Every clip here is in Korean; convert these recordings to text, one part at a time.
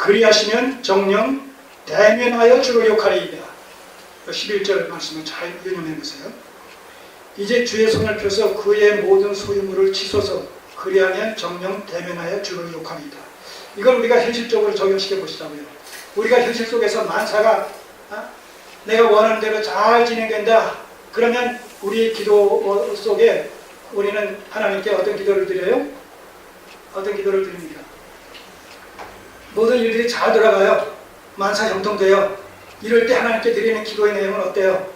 그리하시면 정령 대면하여 주로 역할이이다. 11절 말씀을 잘 유념해 보세요. 이제 주의 손을 펴서 그의 모든 소유물을 치소서 그리하면 정령 대면하여 주로 욕합니다. 이걸 우리가 현실적으로 적용시켜 보시자고요. 우리가 현실 속에서 만사가 어? 내가 원하는 대로 잘 진행된다. 그러면 우리 기도 속에 우리는 하나님께 어떤 기도를 드려요? 어떤 기도를 드립니까? 모든 일들이 잘 돌아가요. 만사 형통돼요. 이럴 때 하나님께 드리는 기도의 내용은 어때요?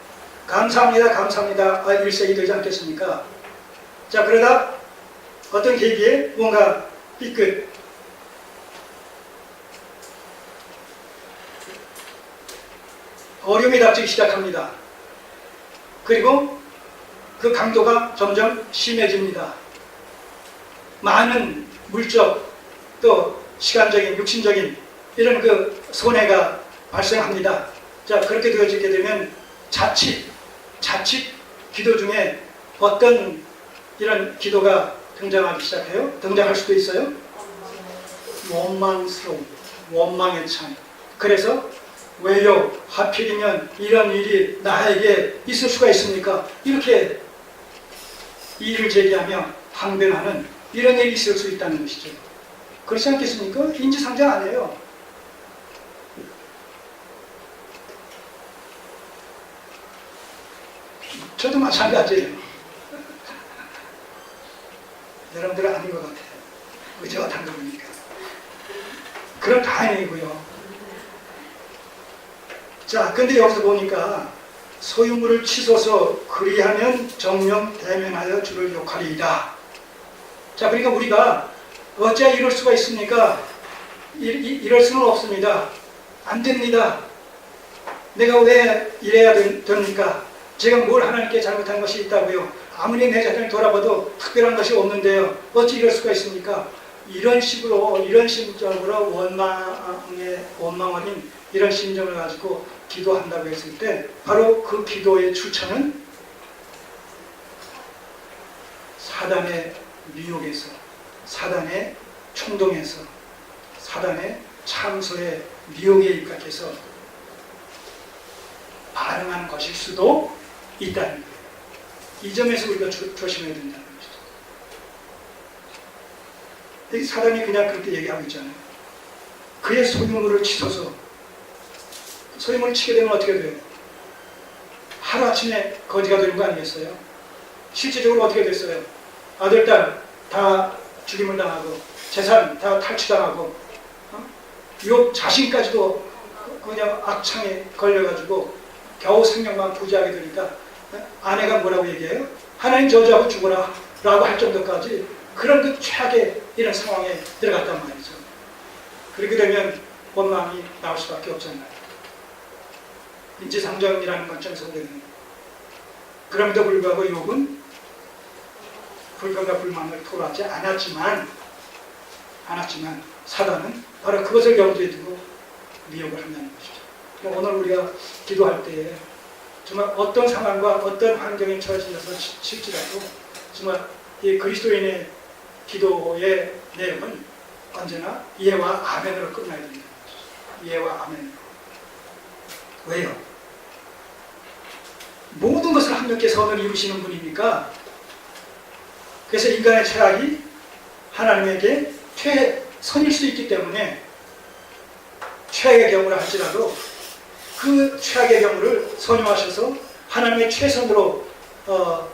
감사합니다, 감사합니다. 아, 일색이 되지 않겠습니까? 자, 그러다 어떤 계기에 뭔가 삐끗, 어려움이 닥치기 시작합니다. 그리고 그 강도가 점점 심해집니다. 많은 물적 또 시간적인 육신적인 이런 그 손해가 발생합니다. 자 그렇게 되어지게 되면 자칫 자칫 기도 중에 어떤 이런 기도가 등장하기 시작해요. 등장할 수도 있어요. 원망스러움, 원망의 찬. 그래서 왜요? 하필이면 이런 일이 나에게 있을 수가 있습니까? 이렇게 이의를 제기하며 항변하는 이런 일이 있을 수 있다는 것이죠. 그렇지 않겠습니까? 인지상정 아니에요. 저도 마찬가지예요. 여러분들은 아닌 것 같아요. 의지가 당근이니까. 그럼 다행이고요. 자, 근데 여기서 보니까 소유물을 치소서 그리하면 정령 대면하여 주를 욕하리이다. 자, 그러니까 우리가 어찌 이럴 수가 있습니까? 이, 이, 이 럴 수는 없습니다. 안 됩니다. 내가 왜 이래야 되, 됩니까? 제가 뭘 하나님께 잘못한 것이 있다고요? 아무리 내 자신을 돌아봐도 특별한 것이 없는데요. 어찌 이럴 수가 있습니까? 이런 식으로, 이런 심정으로 원망의, 원망 어린 이런 심정을 가지고 기도한다고 했을 때 바로 그 기도의 추천은 사단의 미혹에서 사단의 충동에서 사단의 참소의 미혹에 입각해서 반응하는 것일 수도 있다는 거예요. 이 점에서 우리가 조, 조심해야 된다는 것이죠. 사단이 그냥 그렇게 얘기하고 있잖아요. 그의 소유물을 치소서 소유물을 치게 되면 어떻게 돼요? 하루아침에 거지가 되는 거 아니겠어요? 실제적으로 어떻게 됐어요? 아들, 딸 다 죽임을 당하고 재산 다 탈취당하고 어? 요 자신까지도 그냥 악창에 걸려가지고 겨우 생명만 부지하게 되니까 어? 아내가 뭐라고 얘기해요? 하나님 저주하고 죽어라 라고 할 정도까지 그런 그 최악의 이런 상황에 들어갔단 말이죠. 그렇게 되면 원망이 나올 수밖에 없잖아요. 인지상정이라는 관점에서 보면 그럼에도 불구하고 욥은 불평과 불만을 토로하지 않았지만 않았지만 사단은 바로 그것을 염두에 두고 미혹을 한다는 것이죠. 오늘 우리가 기도할 때에 정말 어떤 상황과 어떤 환경에 처해져서 칠지라도 정말 이 그리스도인의 기도의 내용은 언제나 예와 아멘으로 끝나야 된다는 것이죠. 예와 아멘으로. 왜요? 모든 것을 합력해 선을 이루시는 분이니까 그래서 인간의 최악이 하나님에게 최선일 수 있기 때문에 최악의 경우를 할지라도 그 최악의 경우를 선용하셔서 하나님의 최선으로 어,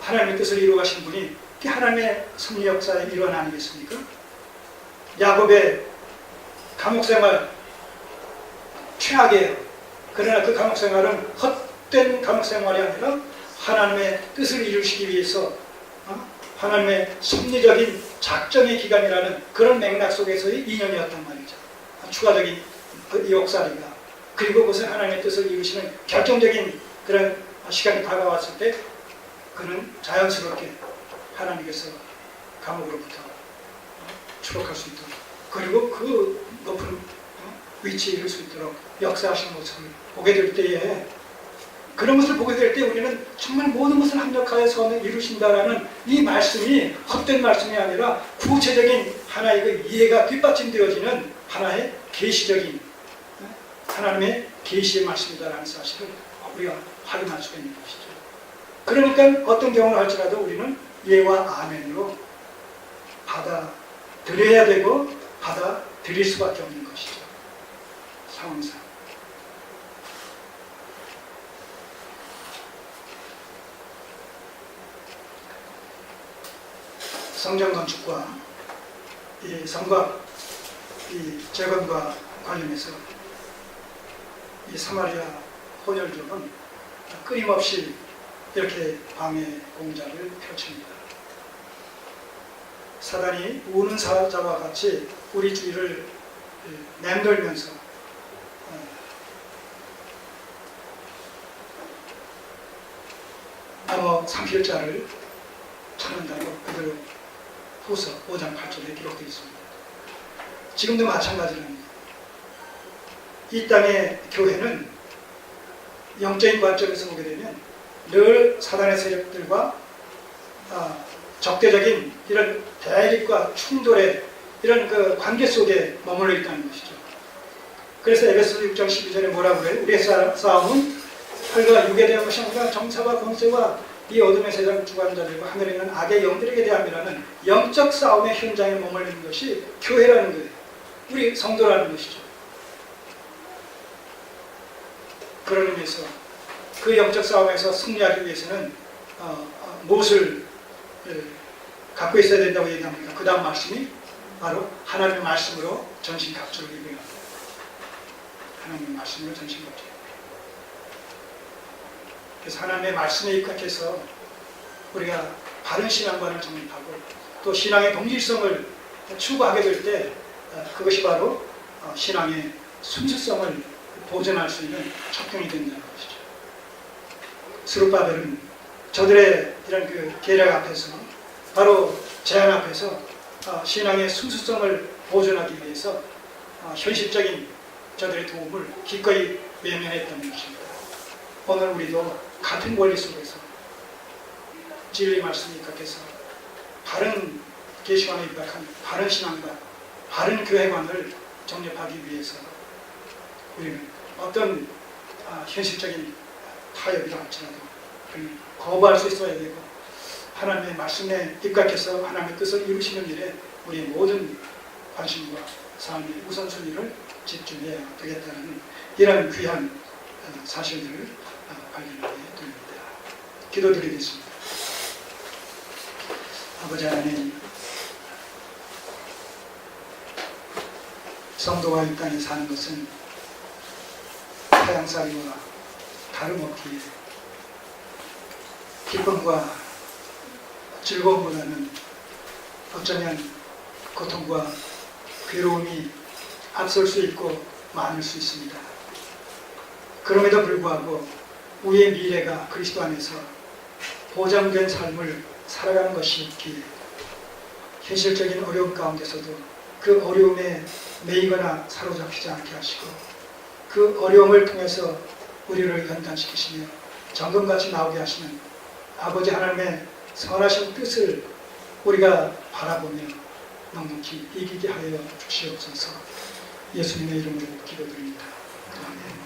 하나님의 뜻을 이루어 가신 분이 그게 하나님의 승리 역사의 일환 아니겠습니까? 야곱의 감옥 생활 최악이에요. 그러나 그 감옥 생활은 헛된 감옥 생활이 아니라 하나님의 뜻을 이루시기 위해서 어? 하나님의 섭리적인 작정의 기간이라는 그런 맥락 속에서의 인연이었단 말이죠. 추가적인 그 역사리가 그리고 그것은 하나님의 뜻을 이루시는 결정적인 그런 시간이 다가왔을 때 그는 자연스럽게 하나님께서 감옥으로부터 추록할 수 있도록 그리고 그 높은 위치에 이를 수 있도록 역사하시는 모습을 보게 될 때에 그런 것을 보게 될 때 우리는 정말 모든 것을 합력하여 선을 이루신다라는 이 말씀이 헛된 말씀이 아니라 구체적인 하나의 그 이해가 뒷받침되어지는 하나의 계시적인 어, 하나님의 계시의 말씀이다라는 사실을 우리가 확인할 수가 있는 것이죠. 그러니까 어떤 경우를 할지라도 우리는 예와 아멘으로 받아들여야 되고 받아들일 수밖에 없는 것이죠. 상황상. 성전 건축과 이 성곽 이 재건과 관련해서 이 사마리아 혼혈족은 끊임없이 이렇게 방해 공작을 펼칩니다. 사단이 우는 사자와 같이 우리 주위를 맴돌면서 어, 암호 상필자를 찾는다고 그대로 후서 5장 8절에 기록되어 있습니다. 지금도 마찬가지랍니다. 이 땅의 교회는 영적인 관점에서 보게 되면 늘 사단의 세력들과 아, 적대적인 이런 대립과 충돌의 이런 그 관계 속에 머물러 있다는 것이죠. 그래서 에베소 6장 12절에 뭐라고 그래요? 우리의 싸- 싸움은 혈과 육에 대한 것이 아니라 정사와 권세와 이 어둠의 세상 주관자들과 하늘에 있는 악의 영들에게 대함이라는 영적 싸움의 현장에 머물리는 것이 교회라는 거예요. 우리 성도라는 것이죠. 그런 의미에서 그 영적 싸움에서 승리하기 위해서는 어, 어, 무엇을 예, 갖고 있어야 된다고 얘기합니까? 그 다음 말씀이 바로 하나님의 말씀으로 전신갑주를 입어야 합니다. 하나님의 말씀으로 전신갑주. 그래서 하나님의 말씀에 입각해서 우리가 바른 신앙관을 정립하고 또 신앙의 동질성을 추구하게 될때 어, 그것이 바로 어, 신앙의 순수성을 보존할 수 있는 척경이 된다는 것이죠. 스룹바벨은 저들의 이런 그 계략 앞에서 바로 제안 앞에서 어, 신앙의 순수성을 보존하기 위해서 어, 현실적인 저들의 도움을 기꺼이 외면했다는 것입니다. 오늘 우리도 같은 원리 속에서 진리 말씀에 입각해서 바른 계시관에 입각한 바른 신앙과 바른 교회관을 정립하기 위해서 우리는 어떤 아, 현실적인 타협이라 할지라도 거부할 수 있어야 되고 하나님의 말씀에 입각해서 하나님의 뜻을 이루시는 일에 우리의 모든 관심과 삶의 우선순위를 집중해야 되겠다는 이런 귀한 어, 사실들을 어, 발견하게 됩니다. 기도드리겠습니다. 아버지 하나님 성도가 이 땅에 사는 것은 태양살이와 다름없기에 기쁨과 즐거움보다는 어쩌면 고통과 괴로움이 앞설 수 있고 많을 수 있습니다. 그럼에도 불구하고 우리의 미래가 그리스도 안에서 보장된 삶을 살아가는 것이 있기에 현실적인 어려움 가운데서도 그 어려움에 매이거나 사로잡히지 않게 하시고 그 어려움을 통해서 우리를 연단시키시며 정금같이 나오게 하시는 아버지 하나님의 선하신 뜻을 우리가 바라보며 넉넉히 이기게 하여 주시옵소서 예수님의 이름으로 기도드립니다. 아멘.